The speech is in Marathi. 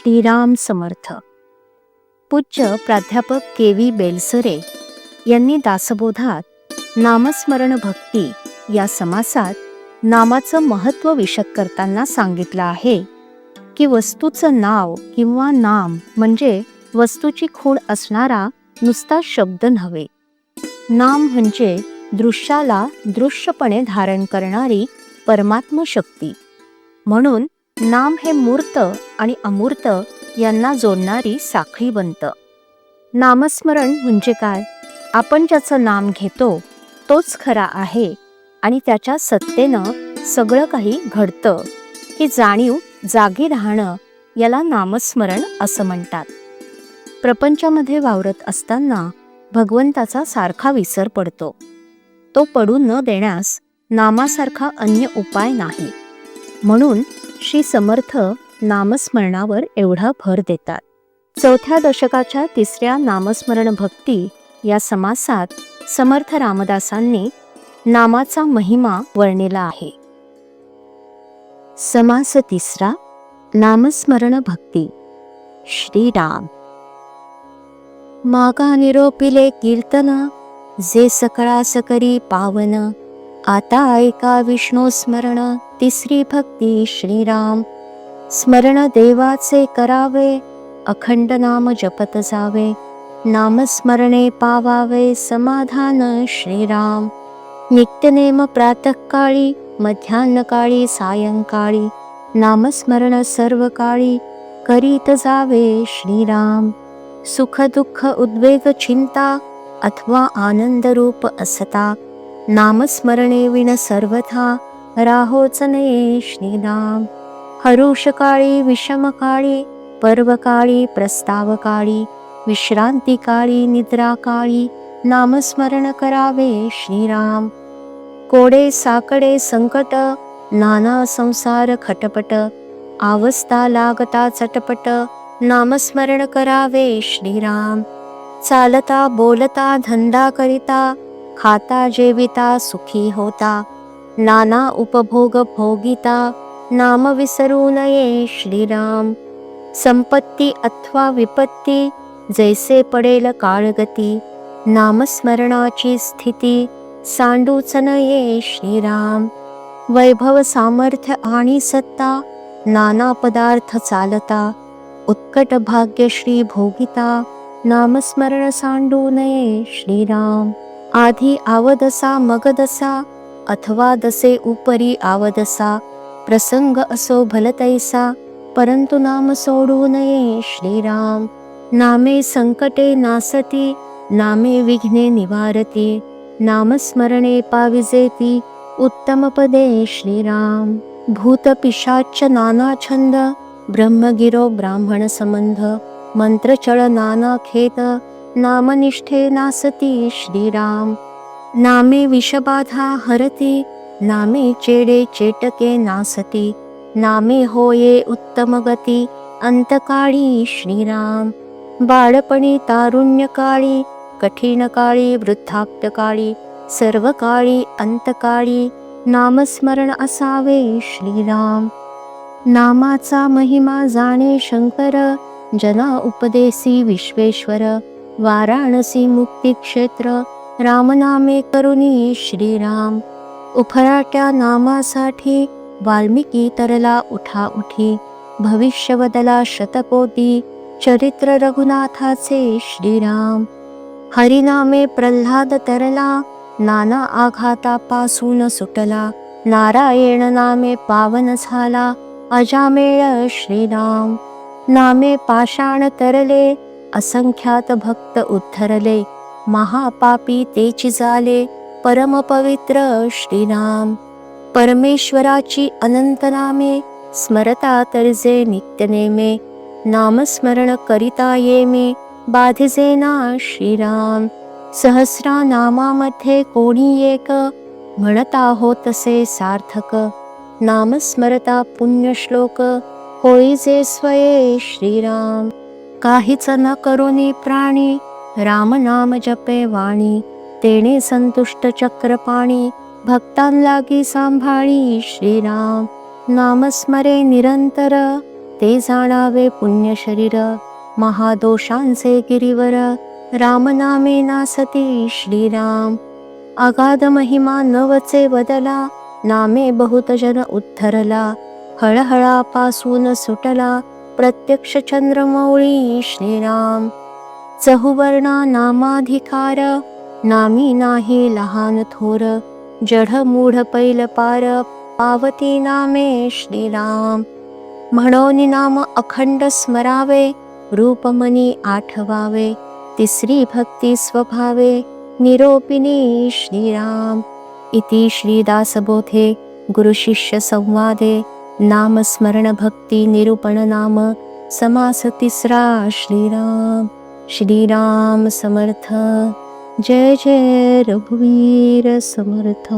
श्रीराम समर्थ. पूज्य प्राध्यापक के व्ही बेलसरे यांनी दासबोधात नामस्मरण भक्ती या समासात नामाचं महत्त्व विशद करताना सांगितलं आहे की वस्तूचं नाव किंवा नाम म्हणजे वस्तूची खूण असणारा नुसता शब्द नव्हे. नाम म्हणजे दृश्याला दृश्यपणे धारण करणारी परमात्म शक्ती म्हणून नाम हे मूर्त आणि अमूर्त यांना जोडणारी साखळी बनतं. नामस्मरण म्हणजे काय? आपण ज्याचं नाम घेतो तोच खरा आहे आणि त्याच्या सत्तेनं सगळं काही घडतं. ही जाणीव जागी राहणं याला नामस्मरण असं म्हणतात. प्रपंचामध्ये वावरत असताना भगवंताचा सारखा विसर पडतो. तो पडू न देण्यास नामासारखा अन्य उपाय नाही. म्हणून श्री समर्थ नामस्मरणावर एवढा भर देतात. चौथ्या दशकाच्या तिसऱ्या नामस्मरण भक्ती या समासात समर्थ रामदासांनी नामाचा महिमा वर्णिला आहे. समास तिसरा नामस्मरण भक्ती. श्रीराम. मागा निरोपिले कीर्तन जे सकळा सकरी पावन आता ऐका विष्णू स्मरण तिसरी भक्ती श्रीराम. स्मरण देवाचे करावे अखंड नाम जपत जावे. नामस्मरणे पावावे समाधान श्रीराम. नित्यनेम प्रातःकाळी मध्यान्हकाळी सायंकाळी. नामस्मरण सर्व काळी करीत जावे श्रीराम. सुख दुःख उद्वेग चिंता अथवा आनंदरूप असता. नामस्मरणे विण सर्वथा राहोच श्रीराम हरुषकाळी विषमकाळी पर्वकाळी प्रस्तावकाळी विश्रांतिकाळी निद्राकाळी नामस्मरण करावे श्रीराम। कोडे साकडे संकट नाना संसार खटपट अवस्था लागता चटपट नामस्मरण करावे श्रीराम। चालता बोलता धंदा करिता खाता जेविता सुखी होता. नाना उपभोग भोगिता. नाम विसरू नये श्रीराम. संपत्ती अथवा विपत्ती जैसे पडेल काळगती. नामस्मरणाची स्थिती सांडूच नये श्रीराम. वैभव सामर्थ्य आणि सत्ता नाना पदार्थ चालता. उत्कट भाग्यश्री भोगिता. नामस्मरण सांडू नये श्रीराम. आधी आवदसा मगदसा अथवा दसे उपरी आवदसा प्रसंग असो भलतैसा परंतु नाम सोडू नये श्रीराम. नामे संकटे नासती नामे विघ्ने निवारती नामस्मरणे पाविजेती उत्तम पदे श्रीराम. भूतपिशाच्च पिशाच नाना छंद ब्रह्मगिरो ब्राह्मण संबंध मंत्रचळ नाना खेत नामनिष्ठे नासती श्रीराम. नामे विषबाधा हरती नामे चेडे चेटके नासती नामे होये उत्तम गती अंतकाळी श्रीराम. बाळपणी तारुण्यकाळी कठीण काळी सर्वकाळी सर्व काळी अंतकाळी नामस्मरण असावे श्रीराम. नामाचा महिमा जाणे शंकर जना उपदेसी विश्वेश्वर. वाराणसी मुक्ती क्षेत्र। रामनामे करुणी श्रीराम। उफराट्या नामासाठी वाल्मिकी तरला उठा उठी। भविष्य बदला शतकोटी। चरित्र रघुनाथाचे श्रीराम। हरिनामे प्रल्हाद तरला नाना आघातापासून सुटला। नारायण नामे पावन झाला। अजामेळ श्रीराम। नामे पाषाण तरले असंख्यात भक्त उद्धरले महापापी तेची झाले परमपवित्र श्रीराम परमेश्वराची अनंत नामे स्मरता तरजे नित्यनेमे नामस्मरण करिता ये मे बाधिजे ना श्रीराम. सहस्रा नामामध्ये कोणी एक म्हणता होतसे सार्थक. नामस्मरता पुण्यश्लोक होईजे स्वये श्रीराम. काहीच न करुनी प्राणी राम नाम जपे वाणी तेने संतुष्ट चक्रपाणी भक्तांलागी सांभाळी श्रीराम. नामस्मरे निरंतर ते जाणावे पुण्य शरीर महादोषांचे गिरीवर रामनामे नासती श्रीराम. अगाध महिमा नवचे बदला नामे बहुत जन उद्धरला हळहळापासून सुटला प्रत्यक्ष चंद्रमौळी श्रीराम। चहुवर्णा नामाधिकार नामी नाही लहान थोर। जढ मूढ पैल पार पावती नामे श्रीराम। म्हणून नाम अखंड स्मरावे रूपमनी आठवावे। तिसरी भक्ती स्वभावे निरोपिनी श्रीराम। इति श्रीदासबोधे गुरुशिष्य नाम स्मरण भक्ती निरूपण नाम समास तिसरा श्रीराम। श्रीराम समर्थ। जय जय रघुवीर समर्थ।